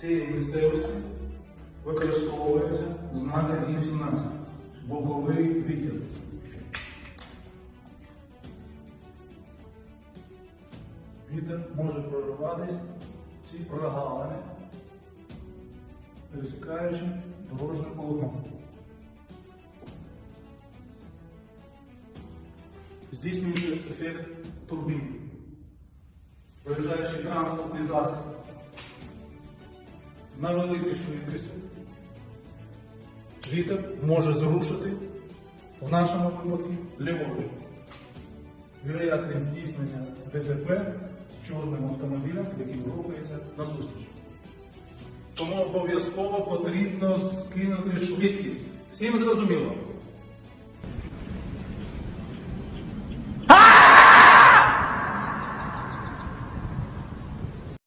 цієї місцевості використовується знак Р-17 боковий вітер. Вітер може прориватись ці прогалини, пересікаючи дорожнє полотно. Здійснюється ефект турбіни. Проїжджаючи транспортний засіб на великій швидкості, вітер може зрушити в нашому випадку ліворуч. Вероятність здійснення ДТП з чорним автомобілем, який рухається на зустріч. Тому обов'язково потрібно скинути швидкість. Всім зрозуміло?